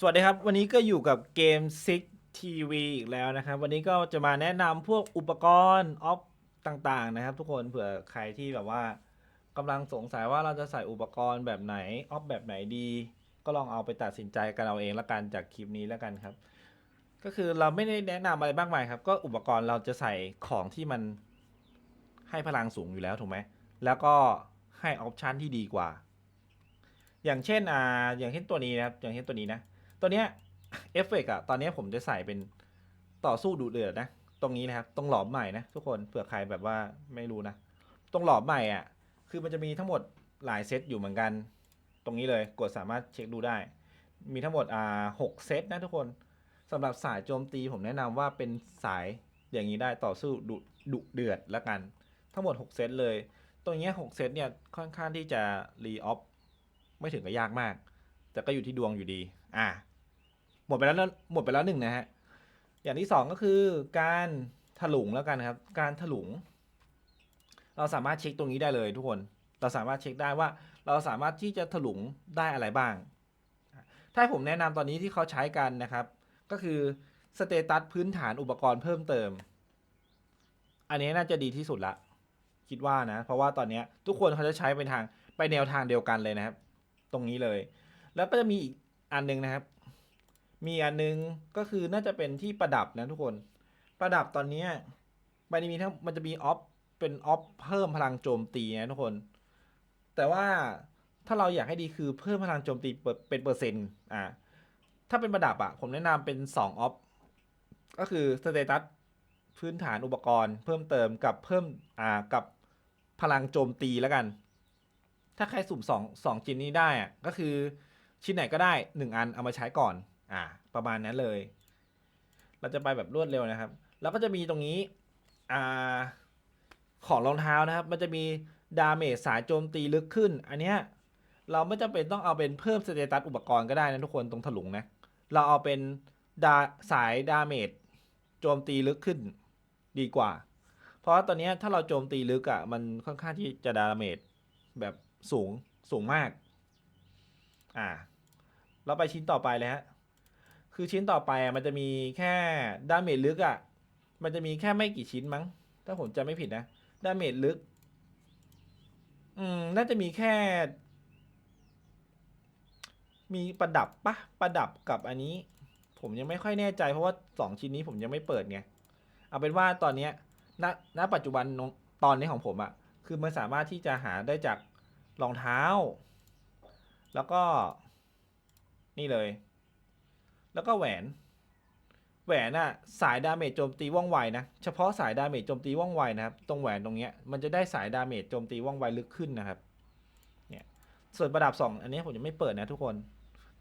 สวัสดีครับ วันนี้ก็อยู่กับเกม Six TV อีกแล้วนะครับ วันนี้ก็จะมาแนะนำพวกอุปกรณ์ออฟต่างๆ นะครับ ทุกคนเผื่อใครที่แบบว่ากำลังสงสัยว่าเราจะใส่อุปกรณ์แบบไหนออฟแบบไหนดี ก็ลองเอาไปตัดสินใจกันเอาเองละกันจากคลิปนี้แล้วกันครับ ก็คือเราไม่ได้แนะนำอะไรมากมายครับ ก็อุปกรณ์เราจะใส่ของที่มันให้พลังสูงอยู่แล้วถูกไหมแล้วก็ให้ออปชันที่ดีกว่า อย่างเช่นอ่าอย่างเช่นตัวนี้นะครับอย่างเช่นตัวนี้นะ ตัวเนี้ยเอฟเฟกต์อะตอนนี้ผมจะใส่เป็นต่อสู้ดุเดือดนะ ตรงนี้นะครับตรงหลอมใหม่นะทุกคนเผื่อใครแบบว่าไม่รู้นะ ตรงหลอมใหม่อะคือมันจะมีทั้งหมดหลายเซตอยู่เหมือนกัน ตรงนี้เลยกดสามารถเช็คดูได้ มีทั้งหมดอ่าหกเซตนะทุกคนสำหรับสายโจมตีผมแนะนำว่าเป็นสายอย่างนี้ได้ต่อสู้ดุดุเดือดละกัน ทั้งหมด 6 เซตเลยตรงนี้6เซตเนี่ยค่อนข้างที่จะรีออฟไม่ถึงกับยากมาก แต่ก็อยู่ที่ดวงอยู่ดี อ่าหมดไปแล้วหมดไปแล้วหนึ่งนะฮะอย่างที่สองก็คือการถลุงแล้วกันครับ การถลุง เราสามารถเช็คตรงนี้ได้เลยทุกคน เราสามารถเช็คได้ว่า เราสามารถที่จะถลุงได้อะไรบ้าง ถ้าผมแนะนำตอนนี้ที่เขาใช้กันนะครับ ก็คือสเตตัสพื้นฐานอุปกรณ์เพิ่มเติม อันนี้น่าจะดีที่สุดละ คิดว่านะ เพราะว่าตอนนี้ทุกคนเขาจะใช้ไปทางไปแนวทางเดียวกันเลยนะครับ ตรงนี้เลย แล้วก็จะมีอีก อันหนึงนะครับ มีอันหนึงก็คือน่าจะเป็นที่ประดับนะทุกคน ประดับตอนนี้มันจะมีทั้งมันจะมีออฟเป็นออฟเพิ่มพลังโจมตีนะทุกคน แต่ว่าถ้าเราอยากให้ดีคือเพิ่มพลังโจมตีเป็นเปอร์เซ็นต์อ่าถ้าเป็นประดับอะผมแนะนำเป็น2ออฟก็คือสเตตัสพื้นฐานอุปกรณ์ เพิ่มเติมกับเพิ่มอ่ากับพลังโจมตีแล้วกัน ถ้าใครสุ่มสองสองชิ้นนี้ได้อะก็คือ ชิ้นไหนก็ได้หนึ่งอันเอามาใช้ก่อน อ่า ประมาณนั้นเลย เราจะไปแบบรวดเร็วนะครับ แล้วก็จะมีตรงนี้อ่าของรองเท้านะครับ มันจะมีดาเมจสายโจมตีลึกขึ้น อันเนี้ยเราไม่จำเป็นต้องเอาเป็นเพิ่มสเตตัสอุปกรณ์ก็ได้นะทุกคนตรงถลุงนะ เราเอาเป็นดาสายดาเมจโจมตีลึกขึ้นดีกว่า เพราะว่าตอนนี้ถ้าเราโจมตีลึกอะ่ะมันค่อนข้างที่จะดาเมจแบบสูงสูงมาก อ่า เราไปชิ้นต่อไปเลยฮะ คือชิ้นต่อไปอะมันจะมีแค่ดาเมจลึกอะ่ะ มันจะมีแค่ไม่กี่ชิ้นมั้ง ถ้าผมจำไม่ผิดนะ ดาเมจลึก อืม น่าจะมีแค่ มีประดับปะ ประดับกับอันนี้ ผมยังไม่ค่อยแน่ใจเพราะว่าสองชิ้นนี้ผมยังไม่เปิดไง เอาเป็นว่าตอนเนี้ยณณปัจจุบันตอนนี้ของผมอะ คือมันสามารถที่จะหาได้จากรองเท้า แล้วก็นี่เลย แล้วก็แหวน แหวนอะสายดาเมจโจมตีว่องไวนะ เฉพาะสายดาเมจโจมตีว่องไวนะครับ ตรงแหวนตรงเนี้ยมันจะได้สายดาเมจโจมตีว่องไวลึกขึ้นนะครับ เนี่ย ส่วนประดับสองอันนี้ผมยังไม่เปิดนะทุกคน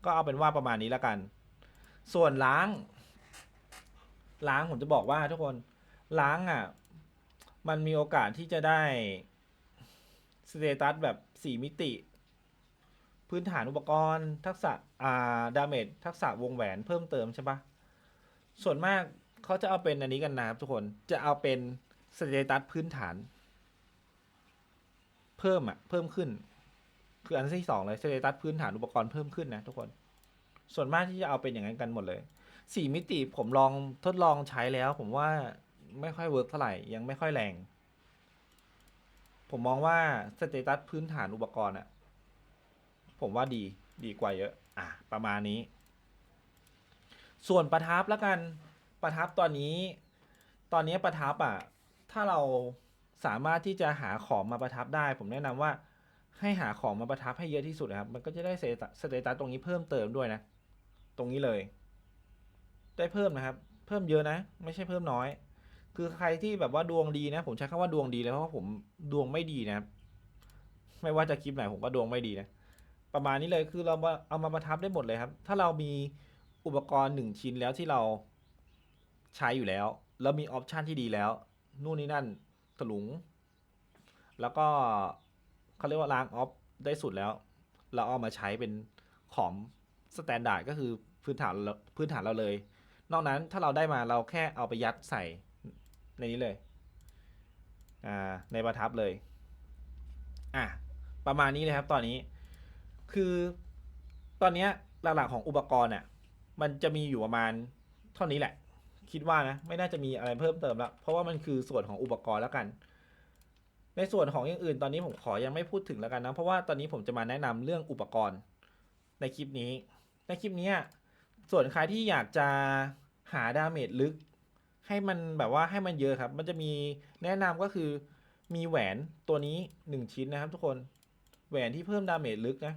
ก็เอาเป็นว่าประมาณนี้แล้วกัน ส่วนล้าง ล้างผมจะบอกว่าทุกคน ล้างอะ มันมีโอกาสที่จะได้สเตตัสแบบสี่มิติ พื้นฐานอุปกรณ์ทักษะอ่าดาเมจทักษะวงแหวนเพิ่มเติมใช่ปะส่วนมากเขาจะเอาเป็นอันนี้กันนะครับทุกคนจะเอาเป็นสเตตัสพื้นฐาน เพิ่มอะเพิ่มขึ้น คืออันที่สองเลยสเตตัสพื้นฐานอุปกรณ์เพิ่มขึ้นนะทุกคน ส่วนมากที่จะเอาเป็นอย่างนั้นกันหมดเลยสี่มิติผมลองทดลองใช้แล้ว ผมว่าไม่ค่อยเวิร์กเท่าไหร่ยังไม่ค่อยแรง ผมมองว่าสเตตัสพื้นฐานอุปกรณ์อะ ผมว่าดีดีกว่าเยอะ อะ ประมาณนี้ ส่วนประทับแล้วกันประทับตอนนี้ ตอนนี้ประทับอะ ถ้าเราสามารถที่จะหาของมาประทับได้ ผมแนะนำว่า ให้หาของมาประทับให้เยอะที่สุดนะครับ มันก็จะได้สเตตัสเตตัสตรงนี้เพิ่มเติมด้วยนะ ตรงนี้เลย ได้เพิ่มนะครับ เพิ่มเยอะนะ ไม่ใช่เพิ่มน้อย คือใครที่แบบว่าดวงดีนะ ผมใช้คำว่าดวงดีเลยเพราะว่าผมดวงไม่ดีนะครับ ไม่ว่าจะคลิปไหนผมก็ดวงไม่ดีนะ ประมาณนี้เลยคือเราเอามาประทับได้หมดเลยครับ ถ้าเรามีอุปกรณ์หนึ่งชิ้นแล้วที่เราใช้อยู่แล้วแล้วมีออปชันที่ดีแล้ว นู่นนี่นั่นถลุง แล้วก็เขาเรียกว่าล้างออฟได้สุดแล้ว เราเอามาใช้เป็นของสแตนดาร์ดก็คือพื้นฐานเราพื้นฐานเราเลย นอกนั้นถ้าเราได้มาเราแค่เอาไปยัดใส่ในนี้เลยอ่าในประทับเลย อะ ประมาณนี้เลยครับตอนนี้ คือตอนเนี้ยหลักๆของอุปกรณ์เนี่ยมันจะมีอยู่ประมาณเท่านี้แหละ คิดว่านะ ไม่น่าจะมีอะไรเพิ่มเติมแล้ว เพราะว่ามันคือส่วนของอุปกรณ์แล้วกัน ในส่วนของอย่างอื่นตอนนี้ผมขอยังไม่พูดถึงแล้วกันนะ เพราะว่าตอนนี้ผมจะมาแนะนำเรื่องอุปกรณ์ ในคลิปนี้ ในคลิปนี้ส่วนใครที่อยากจะหาดาเมจลึก ให้มันแบบว่าให้มันเยอะครับ มันจะมีแนะนำก็คือมีแหวนตัวนี้หนึ่งชิ้นนะครับทุกคน แหวนที่เพิ่มดาเมจลึกนะ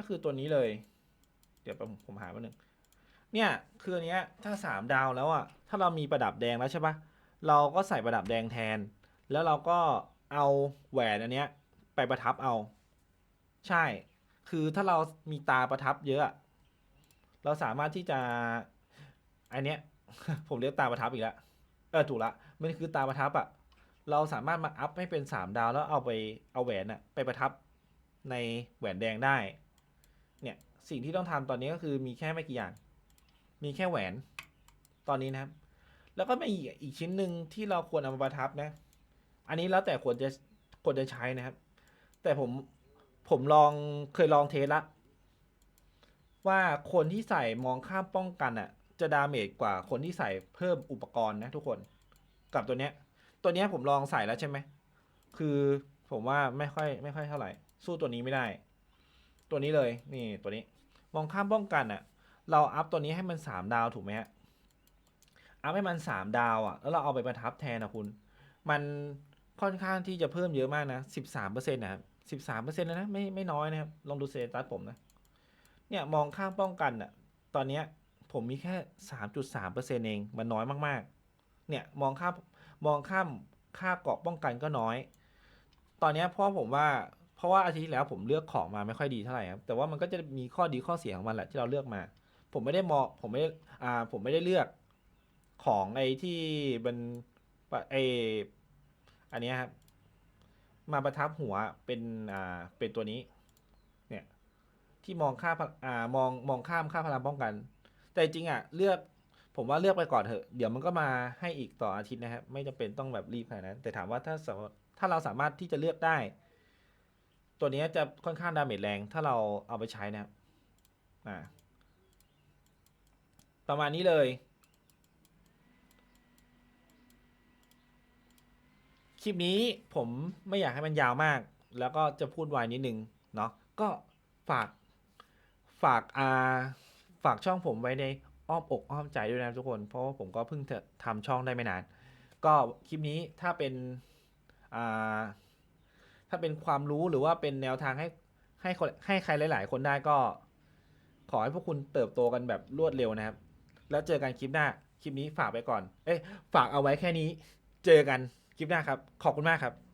ก็คือตัวนี้เลย เดี๋ยวผมหามาหนึ่งเนี่ย คืออันเนี้ยถ้าสามดาวแล้วอะถ้าเรามีประดับแดงแล้วใช่ปะเราก็ใส่ประดับแดงแทน แล้วเราก็เอาแหวนอันเนี้ย ไปประทับเอา ใช่ คือถ้าเรามีตาประทับเยอะเราสามารถที่จะอันเนี้ย ผมเรียกตาประทับอีกแล้วเออถูกละมันคือตาประทับอะเราสามารถมาอัพให้เป็นสามดาวแล้วเอาไปเอาแหวนอะไปประทับในแหวนแดงได้ เนี่ยสิ่งที่ต้องทำตอนนี้ก็คือมีแค่ไม่กี่อย่าง มีแค่แหวนตอนนี้นะครับ แล้วก็มีอีกอีกชิ้นหนึ่งที่เราควรเอามาประทับนะ อันนี้แล้วแต่ควรจะควรจะใช้นะครับ แต่ผมผมลองเคยลองเทสละว่าคนที่ใส่มองข้ามป้องกันอะ จะดาเมจกว่าคนที่ใส่เพิ่มอุปกรณ์นะทุกคนกับตัวเนี้ย ตัวเนี้ยผมลองใส่แล้วใช่ไหมคือผมว่าไม่ค่อยไม่ค่อยเท่าไหร่ สู้ตัวนี้ไม่ได้ ตัวนี้เลยนี่ตัวนี้ มองข้ามป้องกันอะ เราอัพตัวนี้ให้มันสามดาวถูกไหมฮะอัพให้มันสามดาวอะ แล้วเราเอาไปประทับแทนนะคุณ มันค่อนข้างที่จะเพิ่มเยอะมากนะสิบสามเปอร์เซ็นต์นะครับสิบสามเปอร์เซ็นต์เลยนะไม่ไม่น้อยนะครับ ลองดูเซตัสผมนะ เนี่ยมองข้ามป้องกันอะ ตอนเนี้ยผมมีแค่สามจุดสามเปอร์เซ็นต์เองมันน้อยมากๆ เนี่ยมองข้ามมองข้ามค่าเกาะป้องกันก็น้อย ตอนนี้เพราะผมว่า เพราะว่าอาทิตย์แล้วผมเลือกของมาไม่ค่อยดีเท่าไหร่ครับแต่ว่ามันก็จะมีข้อดีข้อเสียของมันแหละที่เราเลือกมา ผมไม่ได้มองผมไม่ได้อ่าผมไม่ได้เลือกของไอ้ที่เป็นไออันนี้ครับมาประทับหัวเป็นอ่าเป็นตัวนี้ เนี่ย ที่มองข้ามอ่ามองมองข้ามค่าพลังป้องกัน แต่จริงอะเลือกผมว่าเลือกไปก่อนเถอะ เดี๋ยวมันก็มาให้อีกต่ออาทิตย์นะครับ ไม่จำเป็นต้องแบบรีบขนาดนั้น แต่ถามว่าถ้าสมถ้าเราสามารถที่จะเลือกได้ ตัวนี้จะค่อนข้างดาเมจแรง ถ้าเราเอาไปใช้นะครับอ่าประมาณนี้เลย คลิปนี้ผมไม่อยากให้มันยาวมาก แล้วก็จะพูดไวนิดนึงเนาะก็ฝากฝากอาฝากช่องผมไว้ในอ้อมอกอ้อมใจด้วยนะทุกคน เพราะว่าผมก็เพิ่งจะทำช่องได้ไม่นาน ก็คลิปนี้ถ้าเป็นอ่า ถ้าเป็นความรู้หรือว่าเป็นแนวทางให้ให้คนให้ใครหลาย ๆ คนได้ก็ ขอให้พวกคุณเติบโตกันแบบรวดเร็วนะครับ แล้วเจอกันคลิปหน้า คลิปนี้ฝากไปก่อน เอ้ยฝากเอาไว้แค่นี้ เจอกันคลิปหน้าครับ ขอบคุณมากครับ